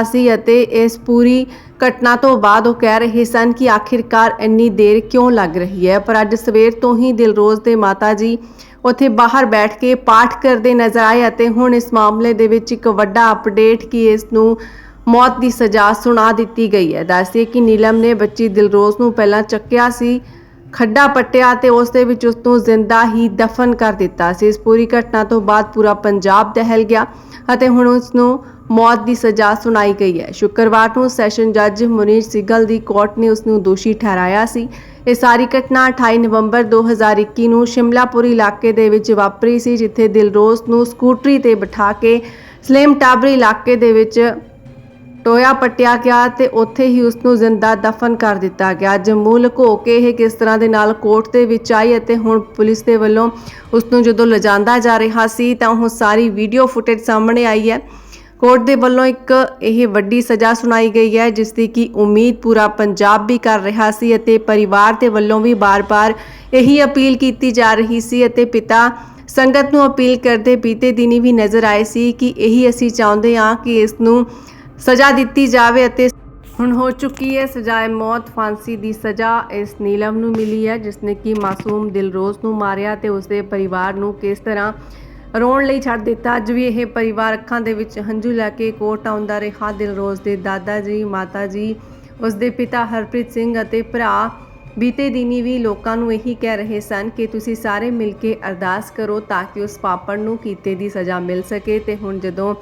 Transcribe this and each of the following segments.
ਅਸੀਂ ਅਤੇ ਇਸ ਪੂਰੀ ਘਟਨਾ ਤੋਂ ਬਾਅਦ ਉਹ ਕਹਿ ਰਹੇ ਸਨ ਕਿ ਆਖਿਰਕਾਰ ਇੰਨੀ ਦੇਰ ਕਿਉਂ ਲੱਗ ਰਹੀ ਹੈ? ਪਰ ਅੱਜ ਸਵੇਰ ਤੋਂ ਹੀ ਦਿਲਰੋਜ਼ ਦੇ ਮਾਤਾ ਜੀ ਉੱਥੇ ਬਾਹਰ ਬੈਠ ਕੇ ਪਾਠ ਕਰਦੇ ਨਜ਼ਰ ਆਏ ਅਤੇ ਹੁਣ ਇਸ ਮਾਮਲੇ ਦੇ ਵਿੱਚ ਇੱਕ ਵੱਡਾ ਅਪਡੇਟ ਕਿ ਇਸ ਨੂੰ ਮੌਤ ਦੀ ਸਜ਼ਾ ਸੁਣਾ ਦਿੱਤੀ ਗਈ ਹੈ। ਦੱਸਦੇ ਕਿ ਨੀਲਮ ਨੇ ਬੱਚੀ ਦਿਲਰੋਜ਼ ਨੂੰ ਪਹਿਲਾਂ ਚੱਕਿਆ ਸੀ ਖੱਡਾ ਪੱਟਿਆ ਤੇ ਉਸ ਦੇ ਵਿੱਚ ਉਸ ਨੂੰ ਜ਼ਿੰਦਾ ਹੀ ਦਫਨ ਕਰ ਦਿੱਤਾ ਸੀ। ਇਸ ਪੂਰੀ ਘਟਨਾ ਤੋਂ ਬਾਅਦ ਪੂਰਾ ਪੰਜਾਬ ਦਹਿਲ ਗਿਆ ਅਤੇ ਹੁਣ ਉਸ ਨੂੰ ਮੌਤ ਦੀ ਸਜ਼ਾ ਸੁਣਾਈ ਗਈ ਹੈ। ਸ਼ੁੱਕਰਵਾਰ ਨੂੰ ਸੈਸ਼ਨ ਜੱਜ ਮੁਨੀਸ਼ ਸਿੱਗਲ ਦੀ ਕੋਰਟ ਨੇ ਉਸ ਨੂੰ ਦੋਸ਼ੀ ਠਹਿਰਾਇਆ ਸੀ। ਇਹ ਸਾਰੀ ਘਟਨਾ 28 ਨਵੰਬਰ 2021 ਨੂੰ ਸ਼ਿਮਲਾਪੁਰੀ ਇਲਾਕੇ ਦੇ ਵਿੱਚ ਵਾਪਰੀ ਸੀ, ਜਿੱਥੇ ਦਿਲਰੋਜ਼ ਨੂੰ ਸਕੂਟਰੀ ਤੇ ਬਿਠਾ ਕੇ ਸਲੇਮ ਟਾਬਰੀ ਇਲਾਕੇ ਦੇ ਵਿੱਚ ਟੋਇਆ ਪੱਟਿਆ ਗਿਆ ਤੇ ਉੱਥੇ ਹੀ ਉਸ ਨੂੰ ਜ਼ਿੰਦਾ ਦਫਨ ਕਰ ਦਿੱਤਾ ਗਿਆ। ਜੰਮੂ ਲੁਕੋ ਕੇ ਇਹ ਕਿਸ ਤਰ੍ਹਾਂ ਦੇ ਨਾਲ ਕੋਰਟ ਦੇ ਵਿੱਚ ਆਈ ਅਤੇ ਹੁਣ ਪੁਲਿਸ ਦੇ ਵੱਲੋਂ ਉਸ ਨੂੰ ਜਦੋਂ ਲਿਜਾਂਦਾ ਜਾ ਰਿਹਾ ਸੀ ਤਾਂ ਉਹ ਸਾਰੀ ਵੀਡੀਓ ਫੁਟੇਜ ਸਾਹਮਣੇ ਆਈ ਹੈ। ਕੋਰਟ ਦੇ ਵੱਲੋਂ ਇੱਕ ਇਹ ਵੱਡੀ ਸਜ਼ਾ ਸੁਣਾਈ ਗਈ ਹੈ, ਜਿਸ ਦੀ ਕਿ ਉਮੀਦ ਪੂਰਾ ਪੰਜਾਬ ਵੀ ਕਰ ਰਿਹਾ ਸੀ ਅਤੇ ਪਰਿਵਾਰ ਦੇ ਵੱਲੋਂ ਵੀ ਬਾਰ-ਬਾਰ ਇਹੀ ਅਪੀਲ ਕੀਤੀ ਜਾ ਰਹੀ ਸੀ ਅਤੇ ਪਿਤਾ ਸੰਗਤ ਨੂੰ ਅਪੀਲ ਕਰਦੇ ਬੀਤੇ ਦਿਨੀ ਵੀ ਨਜ਼ਰ ਆਏ ਸੀ ਕਿ ਇਹੀ ਅਸੀਂ ਚਾਹੁੰਦੇ ਹਾਂ ਕਿ ਇਸ ਨੂੰ ਸਜ਼ਾ ਦਿੱਤੀ ਜਾਵੇ ਅਤੇ ਹੁਣ ਹੋ ਚੁੱਕੀ ਹੈ ਸਜ਼ਾਏ ਮੌਤ। ਫਾਂਸੀ ਦੀ ਸਜ਼ਾ ਇਸ ਨੀਲਮ ਨੂੰ ਮਿਲੀ ਹੈ ਜਿਸ ਨੇ ਕਿ ਮਾਸੂਮ ਦਿਲਰੋਜ਼ ਨੂੰ ਮਾਰਿਆ ਤੇ ਉਸਦੇ ਪਰਿਵਾਰ ਨੂੰ ਕਿਸ ਤਰ੍ਹਾਂ ਰੋਣ ਲਈ ਛੱਡ ਦਿੱਤਾ। ਅੱਜ ਵੀ ਇਹ ਪਰਿਵਾਰ ਅੱਖਾਂ ਦੇ ਵਿੱਚ ਹੰਝੂ ਲੈ ਕੇ ਕੋਟ ਆਉਂਦਾ ਰਿਹਾ। ਦਿਲਰੋਜ਼ ਦੇ ਦਾਦਾ ਜੀ, ਮਾਤਾ ਜੀ, ਉਸਦੇ ਪਿਤਾ ਹਰਪ੍ਰੀਤ ਸਿੰਘ ਅਤੇ ਭਰਾ ਬੀਤੇ ਦਿਨੀ ਵੀ ਲੋਕਾਂ ਨੂੰ ਇਹੀ ਕਹਿ ਰਹੇ ਸਨ ਕਿ ਤੁਸੀਂ ਸਾਰੇ ਮਿਲ ਕੇ ਅਰਦਾਸ ਕਰੋ ਤਾਂ ਕਿ ਉਸ ਪਾਪੜ ਨੂੰ ਕੀਤੇ ਦੀ ਸਜ਼ਾ ਮਿਲ ਸਕੇ। ਤੇ ਹੁਣ ਜਦੋਂ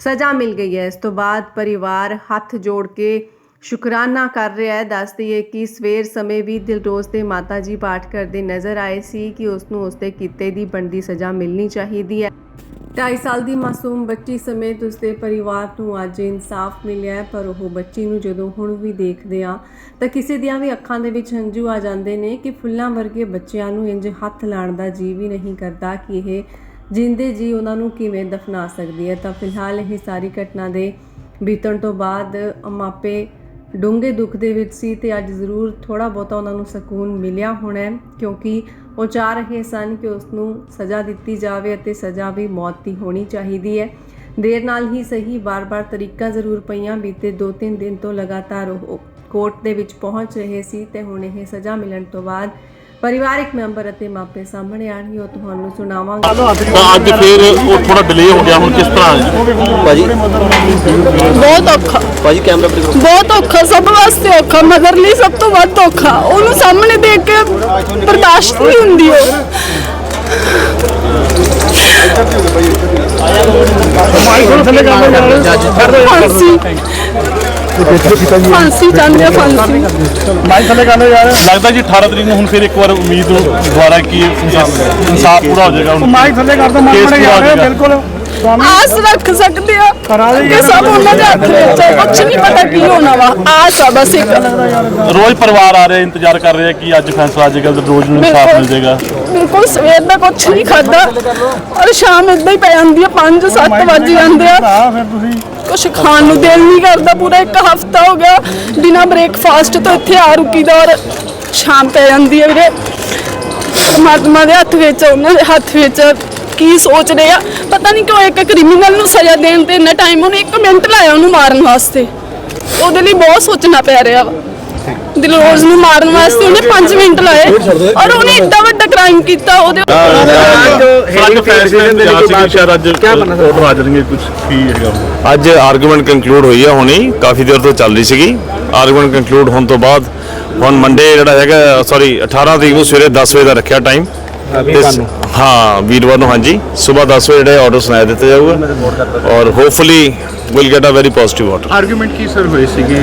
ਸਜ਼ਾ ਮਿਲ ਗਈ ਹੈ। ਇਸ ਤੋਂ ਬਾਅਦ ਪਰਿਵਾਰ ਹੱਥ ਜੋੜ ਕੇ ਸ਼ੁਕਰਾਨਾ ਕਰ ਰਿਹਾ ਹੈ। ਦੱਸ ਦਈਏ ਕਿ ਸਵੇਰ ਸਮੇਂ ਵੀ ਦਿਲਰੋਜ਼ ਦੇ ਮਾਤਾ ਜੀ ਪਾਠ ਕਰਦੇ ਨਜ਼ਰ ਆਏ ਸੀ ਕਿ ਉਸ ਨੂੰ ਉਸਦੇ ਕੀਤੇ ਦੀ ਬਣਦੀ ਸਜ਼ਾ ਮਿਲਣੀ ਚਾਹੀਦੀ ਹੈ। 2.5 ਸਾਲ ਦੀ ਮਾਸੂਮ ਬੱਚੀ ਸਮੇਤ ਉਸਦੇ ਪਰਿਵਾਰ ਨੂੰ ਅੱਜ ਇਨਸਾਫ ਮਿਲਿਆ ਪਰ ਉਹ ਬੱਚੀ ਨੂੰ ਜਦੋਂ ਹੁਣ ਵੀ ਦੇਖਦੇ ਆ ਤਾਂ ਕਿਸੇ ਦੀਆਂ ਵੀ ਅੱਖਾਂ ਦੇ ਵਿੱਚ ਹੰਝੂ ਆ ਜਾਂਦੇ ਨੇ ਕਿ ਫੁੱਲਾਂ ਵਰਗੇ ਬੱਚਿਆਂ ਨੂੰ ਇੰਜ ਹੱਥ ਲਾਣ ਦਾ ਜੀ ਵੀ ਨਹੀਂ ਕਰਦਾ ਕਿ ਇਹ ਜਿੰਦੇ ਜੀ ਉਹਨਾਂ ਨੂੰ ਕਿਵੇਂ ਦਫਨਾ ਸਕਦੀ ਹੈ? ਤਾਂ ਫਿਲਹਾਲ ਇਹ ਸਾਰੀ ਘਟਨਾ ਦੇ ਬੀਤਣ ਤੋਂ ਬਾਅਦ ਮਾਪੇ ਡੂੰਘੇ ਦੁੱਖ ਦੇ ਵਿੱਚ ਸੀ ਤੇ ਅੱਜ ਜ਼ਰੂਰ ਥੋੜਾ ਬਹੁਤਾ ਉਹਨਾਂ ਨੂੰ ਸਕੂਨ ਮਿਲਿਆ ਹੋਣਾ ਕਿਉਂਕਿ ਉਹ ਚਾਹ ਰਹੇ ਸਨ ਕਿ ਉਸ ਨੂੰ ਸਜ਼ਾ ਦਿੱਤੀ ਜਾਵੇ ਅਤੇ ਸਜ਼ਾ ਵੀ ਮੌਤ ਦੀ ਹੋਣੀ ਚਾਹੀਦੀ ਹੈ। ਦੇਰ ਨਾਲ ਹੀ ਸਹੀ ਬਾਰ-ਬਾਰ ਤਰੀਕਾ ਜ਼ਰੂਰ ਪਈਆਂ। ਬੀਤੇ 2-3 ਦਿਨ ਤੋਂ ਲਗਾਤਾਰ ਉਹ ਕੋਰਟ ਦੇ ਵਿੱਚ ਪਹੁੰਚ ਰਹੇ ਸੀ ਤੇ ਹੁਣ ਇਹ ਸਜ਼ਾ ਮਿਲਣ ਤੋਂ ਬਾਅਦ ਪਰਿਵਾਰਕ ਮੈਂਬਰ ਅਤੇ ਮਾਪੇ ਸਾਹਮਣੇ ਆਣਗੇ ਉਹ ਤੁਹਾਨੂੰ ਸੁਣਾਵਾਂਗੇ। ਤਾਂ ਅੱਜ ਫਿਰ ਉਹ ਥੋੜਾ ਡਿਲੇ ਹੋ ਗਿਆ ਹੁਣ ਕਿਸ ਤਰ੍ਹਾਂ ਭਾਜੀ ਬਹੁਤ ਔਖਾ। ਭਾਜੀ ਕੈਮਰਾ ਪਰ ਕਰੋ। ਬਹੁਤ ਔਖਾ ਸਭ ਵਾਸਤੇ ਔਖਾ ਮਦਰ ਲਈ ਸਭ ਤੋਂ ਵੱਧ ਔਖਾ। ਉਹਨੂੰ ਸਾਹਮਣੇ ਦੇਖ ਕੇ ਬਰਦਾਸ਼ਤ ਨਹੀਂ ਹੁੰਦੀ ਉਹ। ਫਾਂਸੀ ਫਾਂਸੀ ਚਾਹੁੰਦੇ ਆ ਫਾਂਸੀ। ਲੱਗਦਾ ਜੀ 18 ਤਰੀਕ ਨੂੰ ਹੁਣ ਫਿਰ ਇੱਕ ਵਾਰ ਉਮੀਦ ਦੁਆਰਾ ਕੀ ਇਨਸਾਫ ਪੂਰਾ ਹੋ ਜਾਏਗਾ ਹੁਣ। ਮਾਈਕ ਥੱਲੇ ਕਰ ਦੋ ਕੇਸ ਮਾਮਲੇ ਪੂਰਾ ਹੋ ਯਾਰ ਜਾਏਗਾ। ਬਿਲਕੁਲ। ਤੁਹਾਨੂੰ ਆਸ ਰੱਖ ਸਕਦੇ ਆ ਕਿ ਸਭ ਉਹਨਾਂ ਦੇ ਹੱਥ ਵਿੱਚ ਹੈ ਕੁਝ ਨਹੀਂ ਪਤਾ ਕੀ ਹੋਣਾ ਵਾ। ਆਸ ਆ ਬਸ ਇੱਕ। ਰੋਜ਼ ਪਰਿਵਾਰ ਆ ਰਿਹਾ ਇੰਤਜ਼ਾਰ ਕਰ ਰਿਹਾ ਕਿ ਅੱਜ ਫੈਸਲਾ ਆ ਜਾਏਗਾ ਤੇ ਰੋਜ਼ ਨੂੰ ਇਨਸਾਫ ਮਿਲ ਜਾਏਗਾ ਬਿਲਕੁਲ ਸਵੇਰ ਦਾ ਕੁਝ ਨਹੀਂ ਖਾਦਾ ਔਰ ਸ਼ਾਮ ਇਦਾਂ ਹੀ ਪੈ ਜਾਂਦੀ ਆ 5 7 ਵੱਜ ਜਾਂਦੇ ਆ। ਆ ਫਿਰ ਤੁਸੀਂ ਕੁਛ ਖਾਣ ਨੂੰ ਦਿਲ ਨਹੀਂ ਕਰਦਾ। ਪੂਰਾ ਇੱਕ ਹਫਤਾ ਹੋ ਗਿਆ। ਬਿਨਾ ਬ੍ਰੇਕਫਾਸਟ ਤੋਂ ਇੱਥੇ ਆ ਰੁਕੀ ਦਾ ਔਰ ਸ਼ਾਮ ਪੈ ਜਾਂਦੀ ਹੈ ਵੀਰੇ। ਪਰਮਾਤਮਾ ਦੇ ਹੱਥ ਵਿੱਚ ਉਹਨਾਂ ਦੇ ਹੱਥ ਵਿੱਚ ਕੀ ਸੋਚ ਰਹੇ ਆ। ਪਤਾ ਨਹੀਂ ਕਿਉਂ ਇੱਕ ਕ੍ਰਿਮੀਨਲ ਨੂੰ ਸਜ਼ਾ ਦੇਣ ਤੇ ਇੰਨਾ ਟਾਈਮ ਉਹਨੇ 1 ਮਿੰਟ ਲਾਇਆ ਉਹਨੂੰ ਮਾਰਨ ਵਾਸਤੇ। ਉਹਦੇ ਲਈ ਬਹੁਤ ਸੋਚਣਾ ਪੈ ਰਿਹਾ ਵਾ। ਦਿਲਰੋਜ਼ ਨੂੰ ਮਾਰਨ ਵਾਸਤੇ ਉਹਨੇ 5 ਮਿੰਟ ਲਾਏ। ਔਰ ਉਹਨੇ ਏਡਾ ਵੱਡਾ ਕ੍ਰਾਈਮ ਕੀਤਾ ਉਹਦੇ ਅੱਜ ਆਰਗੂਮੈਂਟ ਕੰਕਲੂਡ ਹੋਈ ਹੈ ਹੁਣੇ ਕਾਫੀ ਦੇਰ ਤੋਂ ਚੱਲ ਰਹੀ ਸੀਗੀ। ਆਰਗੂਮੈਂਟ ਕੰਕਲੂਡ ਹੋਣ ਤੋਂ ਬਾਅਦ ਹੁਣ ਮੰਡੇ ਜਿਹੜਾ ਹੈਗਾ ਸੌਰੀ 18 ਤਰੀਕ ਨੂੰ ਸਵੇਰੇ 10 ਵਜੇ ਦਾ ਰੱਖਿਆ ਟਾਈਮ ਹਾਂ ਵੀਰਵਾਰ ਨੂੰ ਹਾਂਜੀ। ਸਵੇਰ 10 ਵਜੇ ਜਿਹੜੇ ਆਰਡਰ ਸੁਣਾਇਆ ਦਿੱਤਾ ਜਾਊਗਾ। ਔਰ hopefully will get a very positive order argument Ki sir ਹੋਈ ਸੀਗੀ?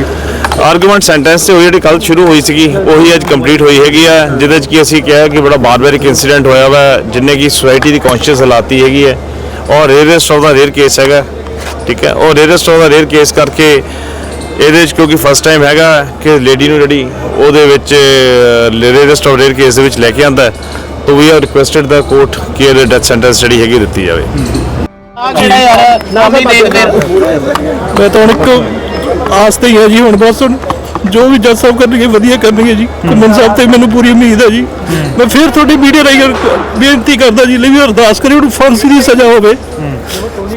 ਆਰਗੂਮੈਂਟ ਸੈਂਟੈਂਸ ਤੇ ਹੋਈ ਜਿਹੜੀ ਕੱਲ ਸ਼ੁਰੂ ਹੋਈ ਸੀਗੀ ਉਹੀ ਅੱਜ ਕੰਪਲੀਟ ਹੋਈ ਹੈਗੀ ਆ ਜਿਹਦੇ ਚ ਕੀ ਅਸੀਂ ਕਿਹਾ ਕਿ ਬੜਾ ਬਾਰਬੈਰਿਕ ਇਨਸੀਡੈਂਟ ਹੋਇਆ ਵਾ ਜਿੰਨੇ ਕੀ ਸੋਸਾਇਟੀ ਦੀ ਕੌਨਸ਼ੀਅਸ ਹਲਾਤੀ ਹੈਗੀ ਹੈ। ਔਰ rarest of the rare case ਹੈਗਾ ਠੀਕ ਹੈ। ਔਰ rarest of the rare case ਕਰਕੇ ਇਹਦੇ ਚ ਕਿਉਂਕਿ ਫਸਟ ਟਾਈਮ ਹੈਗਾ ਕਿ ਲੇਡੀ ਨੂੰ ਜਿਹੜੀ ਉਹਦੇ ਵਿੱਚ ਰੇਅਰੈਸਟ ਆਫ ਰੇਅਰ ਕੇਸ ਦੇ ਵਿੱਚ ਲੈ ਕੇ ਆਂਦਾ ਤਾਂ we are requested the court ਕਿ ਇਹ ਡੈਥ ਸੈਂਟੈਂਸ ਜਿਹੜੀ ਹੈਗੀ ਦਿੱਤੀ ਜਾਵੇ। ਜਿਹੜਾ ਯਾਰ ਨਾਮੀ ਦੇਖਦੇ ਮੈਂ ਤਾਂ ਹੁਣ ਇੱਕ ਆਸ ਤੇ ਹੀ ਹੈ ਜੀ ਹੁਣ ਬਸ ਜੋ ਵੀ ਜੱਜ ਸਾਹਿਬ ਕਰਨਗੇ ਵਧੀਆ ਕਰਨਗੇ ਜੀ। ਘੁੰਮਣ ਸਾਹਿਬ ਤੇ ਮੈਨੂੰ ਪੂਰੀ ਉਮੀਦ ਹੈ ਜੀ। ਮੈਂ ਫਿਰ ਤੁਹਾਡੀ ਮੀਡੀਆ ਰਾਹੀਂ ਬੇਨਤੀ ਕਰਦਾ ਜੀ ਲਈ ਵੀ ਅਰਦਾਸ ਕਰਿਓ ਉਹਨੂੰ ਫਾਂਸੀ ਦੀ ਸਜ਼ਾ ਹੋਵੇ।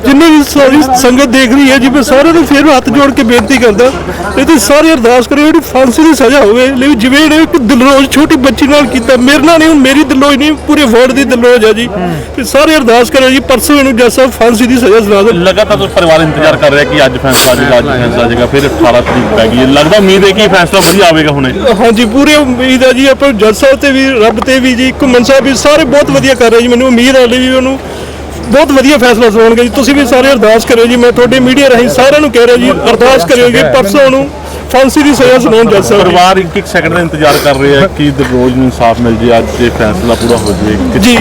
ਜਿੰਨੇ ਵੀ ਸਾਰੀ ਸੰਗਤ ਦੇਖ ਰਹੀ ਹੈ ਜੀ ਮੈਂ ਸਾਰਿਆਂ ਨੂੰ ਫਿਰ ਹੱਥ ਜੋੜ ਕੇ ਬੇਨਤੀ ਕਰਦਾ ਇਹ ਤੇ ਸਾਰੇ ਅਰਦਾਸ ਕਰਿਓ ਇਹਨੂੰ ਫਾਂਸੀ ਦੀ ਸਜ਼ਾ ਹੋਵੇ। ਲਈ ਜਿਵੇਂ ਇਹਨੇ ਇੱਕ ਦਿਲਰੋਜ਼ ਛੋਟੀ ਬੱਚੀ ਨਾਲ ਕੀਤਾ ਮੇਰੇ ਨਾਲ ਨਹੀਂ ਮੇਰੀ ਦਿਲੋਜ ਨਹੀਂ ਪੂਰੇ ਵਰਲਡ ਦੀ ਦਿਲਰੋਜ ਹੈ ਜੀ। ਤੇ ਸਾਰੇ ਅਰਦਾਸ ਕਰਿਓ ਜੀ ਪਰਸੋਂ ਇਹਨੂੰ ਜੱਜ ਸਾਹਿਬ ਫਾਂਸੀ ਦੀ ਸਜ਼ਾ ਸੁਣਾ ਦੇਣ। ਲਗਾਤਾਰ ਪਰਿਵਾਰ ਇੰਤਜ਼ਾਰ ਕਰ ਰਿਹਾ ਕਿ ਅੱਜ ਫੈਸਲਾ ਅੱਜ ਫੈਸਲਾ ਫਿਰ 18 ਤਰੀਕ ਪੈ ਗਈ ਲੱਗਦਾ ਉਮੀਦ ਹੈ ਕਿ ਫੈਸਲਾ ਵਧੀਆ ਆਵੇਗਾ ਹੁਣੇ ਹਾਂਜੀ ਪੂਰੀ ਉਮੀਦ ਹੈ ਜੀ ਆਪਾਂ ਜੱਜ ਸਾਹਿਬ ਤੇ ਵੀ ਰੱਬ ਤੇ ਵੀ ਜੀ ਘੁੰਮਣ ਸਾਹਿਬ ਵੀ ਸਾਰੇ ਬਹੁਤ ਵਧੀਆ ਕਰ ਰਹੇ ਜੀ ਮੈਨੂੰ ਉਮੀਦ ਹੈ ਵੀ ਉਹਨੂੰ ਬਹੁਤ ਵਧੀਆ ਫੈਸਲਾ ਸੁਣਾਉਣਗੇ ਜੀ। ਤੁਸੀਂ ਵੀ ਸਾਰੇ ਅਰਦਾਸ ਕਰਿਓ ਜੀ ਮੈਂ ਤੁਹਾਡੇ ਮੀਡੀਆ ਰਾਹੀਂ ਸਾਰਿਆਂ ਨੂੰ ਕਹਿ ਰਿਹਾ ਜੀ ਅਰਦਾਸ ਕਰਿਓ ਜੀ ਪਰਸੋਂ ਨੂੰ ਫਾਂਸੀ ਦੀ ਸਜ਼ਾ ਸੁਣਾਉਣ ਜੱਜ ਸਾਹਿਬ ਜੀ। ਪਰਿਵਾਰ ਇੱਕ ਇੱਕ ਸੈਕਿੰਡ ਦਾ ਇੰਤਜ਼ਾਰ ਕਰ ਰਿਹਾ ਹੈ ਕਿ ਦਿਲਰੋਜ਼ ਨੂੰ ਇਨਸਾਫ ਮਿਲ ਜੇ ਅੱਜ ਇਹ ਫੈਸਲਾ ਪੂਰਾ ਹੋ ਜਾਵੇ ਜੀ।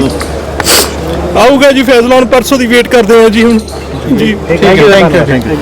ਆਊਗਾ ਜੀ ਫੈਸਲਾ ਹੁਣ ਪਰਸੋਂ ਦੀ ਵੇਟ ਕਰਦੇ ਹਾਂ ਜੀ ਹੁਣ। ਜੀ। Thank you thank you